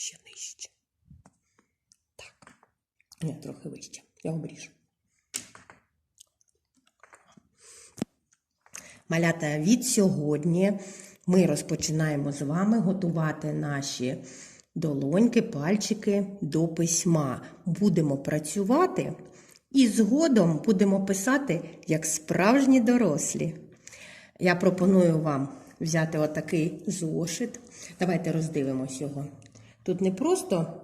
ще нижче. Так. Ні, трохи вище. Я обріжу. Малята, від сьогодні ми розпочинаємо з вами готувати наші долоньки, пальчики до письма. Будемо працювати і згодом будемо писати як справжні дорослі. Я пропоную вам взяти отакий зошит. Давайте роздивимось його. Тут не просто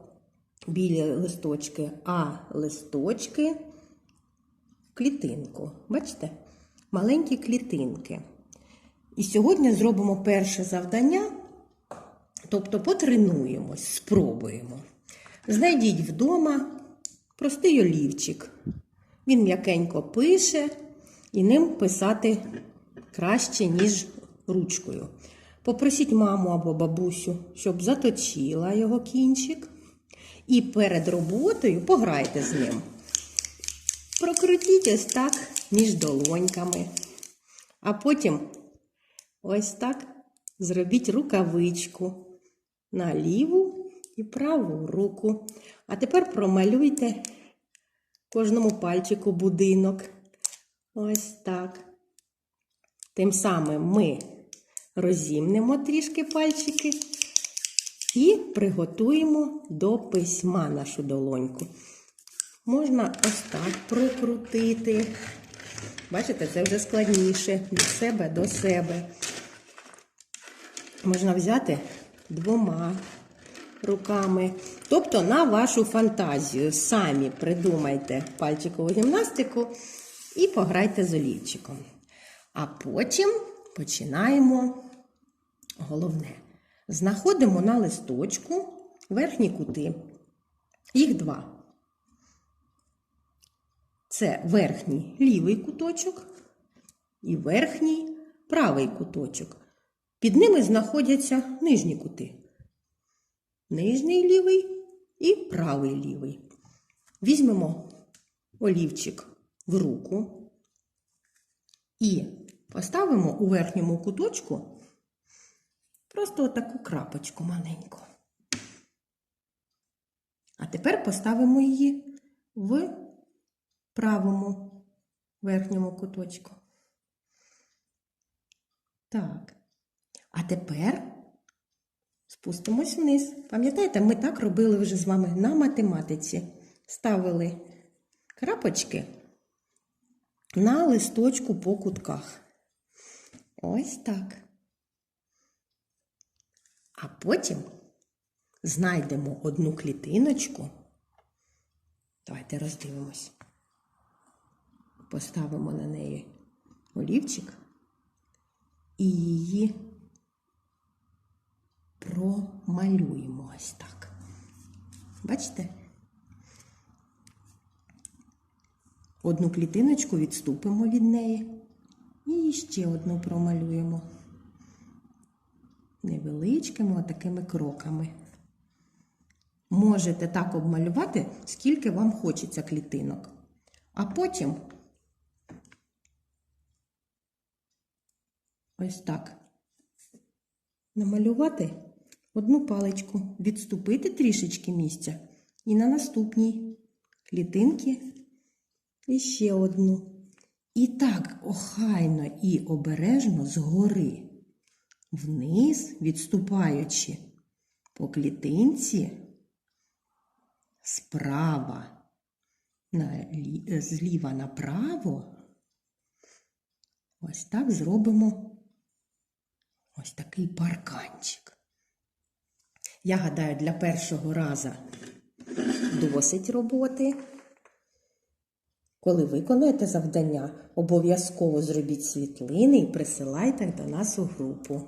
білі листочки, а листочки в клітинку. Бачите? Маленькі клітинки. І сьогодні зробимо перше завдання, тобто потренуємось, спробуємо. Знайдіть вдома простий олівчик. Він м'якенько пише, і ним писати краще, ніж ручкою. Попросіть маму або бабусю, щоб заточила його кінчик. І перед роботою пограйте з ним. Прокрутіть ось так між долоньками. А потім ось так зробіть рукавичку на ліву і праву руку. А тепер промалюйте кожному пальчику будинок. Ось так. Тим самим ми розімнемо трішки пальчики і приготуємо до письма нашу долоньку. Можна ось так прокрутити. Бачите, це вже складніше від себе до себе. Можна взяти двома руками. Тобто на вашу фантазію самі придумайте пальчикову гімнастику і пограйте з олівчиком. А потім починаємо головне. Знаходимо на листочку верхні кути. Їх два. Це верхній лівий куточок і верхній правий куточок. Під ними знаходяться нижні кути. Нижній лівий і правий лівий. Візьмемо олівчик в руку і поставимо у верхньому куточку просто отаку крапочку маленьку. А тепер поставимо її в правому верхньому куточку. Так. А тепер спустимось вниз. Пам'ятаєте, ми так робили вже з вами на математиці. Ставили крапочки на листочку по кутках. Ось так. А потім знайдемо одну клітиночку. Давайте роздивимось. Поставимо на неї олівчик і її промалюємо ось так. Бачите? Одну клітиночку відступимо від неї і ще одну промалюємо невеличкими такими кроками. Можете так обмалювати, скільки вам хочеться клітинок. А потім ось так намалювати одну паличку, відступити трішечки місця і на наступній клітинки і ще одну. І так охайно і обережно згори, вниз, відступаючи по клітинці, справа, зліва направо, ось так зробимо ось такий парканчик. Я гадаю, для першого разу досить роботи. Коли виконуєте завдання, обов'язково зробіть світлини і присилайте до нас у групу.